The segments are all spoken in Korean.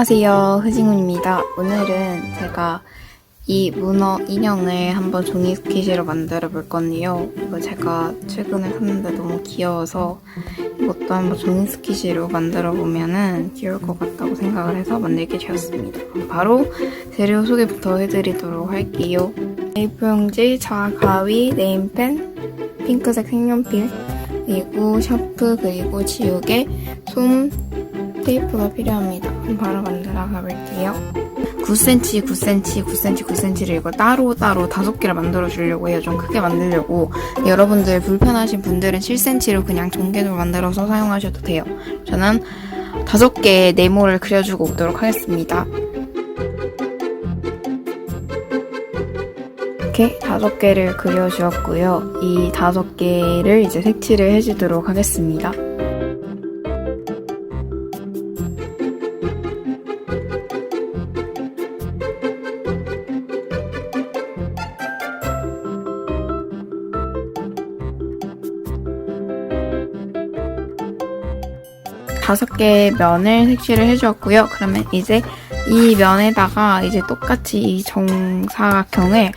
안녕하세요. 흐징훈입니다. 오늘은 제가 이 문어 인형을 한번 종이 스케치로 만들어 볼 건데요. 이거 제가 최근에 샀는데 너무 귀여워서 이것도 한번 종이 스케치로 만들어 보면은 귀여울 것 같다고 생각을 해서 만들게 되었습니다. 바로 재료 소개부터 해드리도록 할게요. A4 용지, 자 가위, 네임펜, 핑크색 색연필, 그리고 샤프, 그리고 지우개, 솜, 테이프가 필요합니다. 바로 만들어 가볼게요. 9cm, 9cm, 9cm, 9cm를 이거 따로따로 다섯 개를 만들어 주려고 해요. 좀 크게 만들려고. 여러분들 불편하신 분들은 7cm로 그냥 전개로 만들어서 사용하셔도 돼요. 저는 다섯 개의 네모를 그려주고 오도록 하겠습니다. 이렇게 다섯 개를 그려주었고요. 이 다섯 개를 이제 색칠을 해주도록 하겠습니다. 다섯 개의 면을 색칠을 해주었고요. 그러면 이제 이 면에다가 이제 똑같이 이 정사각형을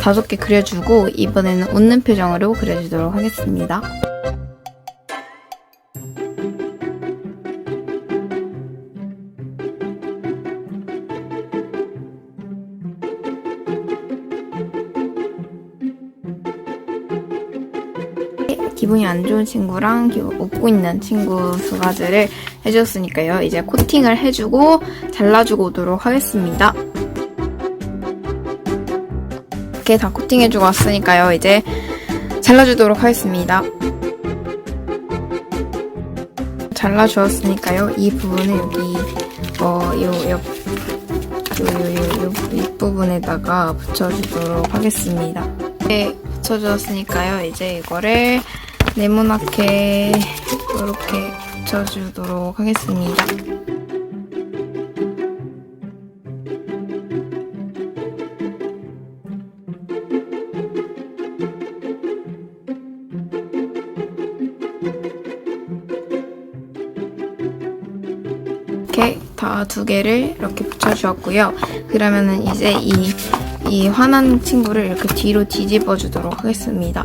다섯 개 그려주고 이번에는 웃는 표정으로 그려주도록 하겠습니다. 기분이 안 좋은 친구랑 기- 웃고 있는 친구 두 가지를 해주었으니까요. 이제 코팅을 해주고 잘라주고 오도록 하겠습니다. 이렇게 다 코팅해주고 왔으니까요. 이제 잘라주도록 하겠습니다. 잘라주었으니까요. 이 부분을 여기 어요옆 요, 요, 요, 요, 윗부분에다가 붙여주도록 하겠습니다. 네, 붙여주었으니까요. 이제 이거를 네모나게 이렇게 붙여주도록 하겠습니다. 이렇게 다 두 개를 이렇게 붙여주었고요. 그러면은 이제 이, 이 화난 친구를 이렇게 뒤로 뒤집어 주도록 하겠습니다.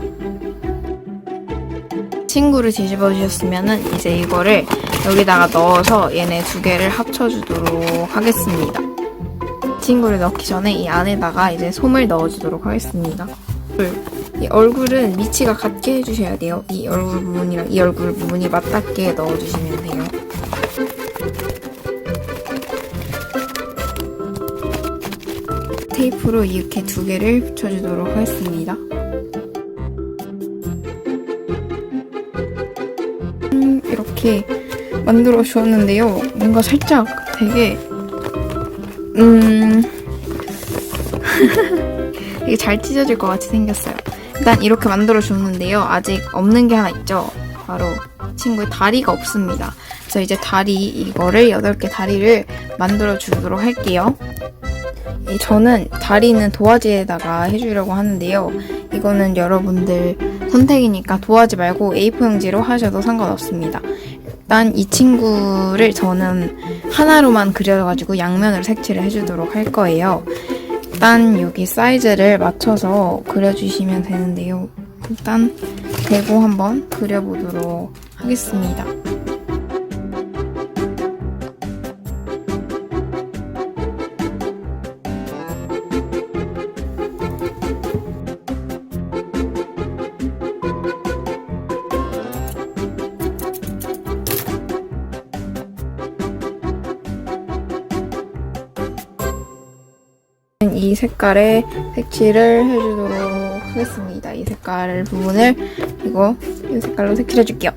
친구를 뒤집어 주셨으면은 이제 이거를 여기다가 넣어서 얘네 두 개를 합쳐 주도록 하겠습니다. 친구를 넣기 전에 이 안에다가 이제 솜을 넣어 주도록 하겠습니다. 이 얼굴은 위치가 같게 해주셔야 돼요. 이 얼굴 부분이랑 이 얼굴 부분이 맞닿게 넣어주시면 돼요. 테이프로 이렇게 두 개를 붙여주도록 하겠습니다. 음, 이렇게 만들어 주었는데요. 뭔가 살짝 되게 음 되게 잘 찢어질 것 같이 생겼어요. 일단 이렇게 만들어 주었는데요. 아직 없는 게 하나 있죠. 바로 친구의 다리가 없습니다. 그래서 이제 다리 이거를 8개 다리를 만들어 주도록 할게요. 이 저는 다리는 도화지에다가 해주려고 하는데요. 이거는 여러분들 선택이니까 도화지 말고 A4 용지로 하셔도 상관없습니다. 일단 이 친구를 저는 하나로만 그려가지고 양면을 색칠을 해주도록 할 거예요. 일단 여기 사이즈를 맞춰서 그려주시면 되는데요. 일단 대고 한번 그려보도록 하겠습니다. 이 색깔에 색칠을 해주도록 하겠습니다. 이 색깔 부분을 이거 이 색깔로 색칠해 줄게요.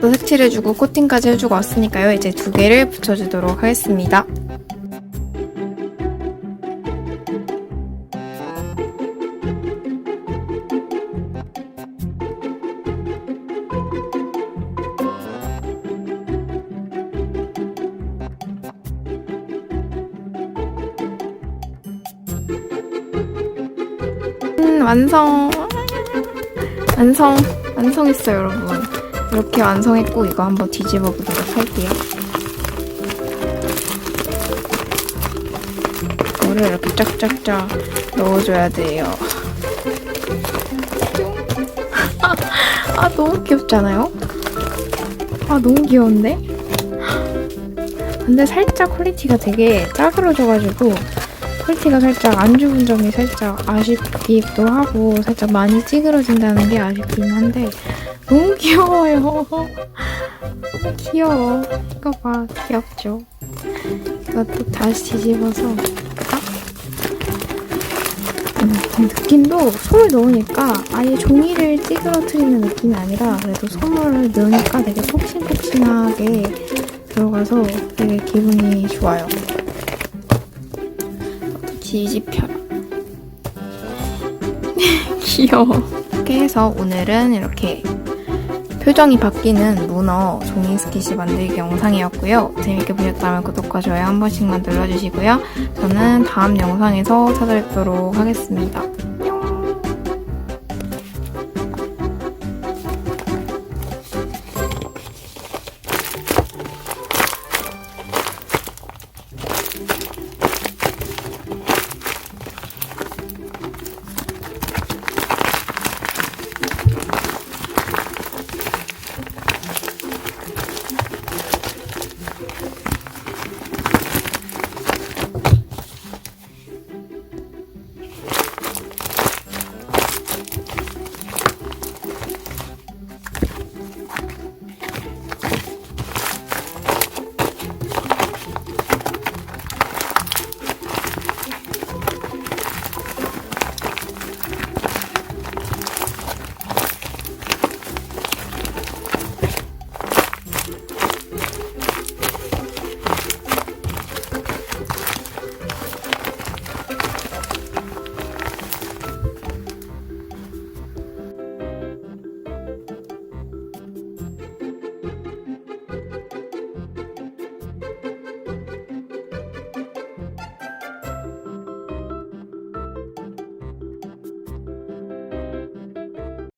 또 색칠해주고 코팅까지 해주고 왔으니까요. 이제 두 개를 붙여주도록 하겠습니다. 완성! 완성! 완성했어요, 여러분. 이렇게 완성했고, 이거 한번 뒤집어 보도록 할게요. 이거를 이렇게 쫙쫙쫙 넣어줘야 돼요. 아, 너무 귀엽잖아요? 아, 너무 귀여운데? 근데 살짝 퀄리티가 되게 짜그러져가지고 퀄리티가 살짝 안 좋은 점이 살짝 아쉽기도 하고 살짝 많이 찌그러진다는 게 아쉽긴 한데 너무 귀여워요. 귀여워. 이거 봐, 귀엽죠? 이것도 다시 뒤집어서 볼까? 음, 느낌도 솜을 넣으니까 아예 종이를 찌그러뜨리는 느낌이 아니라 그래도 솜을 넣으니까 되게 폭신폭신하게 들어가서 되게 기분이 좋아요. 뒤집혀라. 귀여워. 이렇게 해서 오늘은 이렇게 표정이 바뀌는 문어 종이 스케치 만들기 영상이었고요. 재밌게 보셨다면 구독과 좋아요 한 번씩만 눌러주시고요. 저는 다음 영상에서 찾아뵙도록 하겠습니다.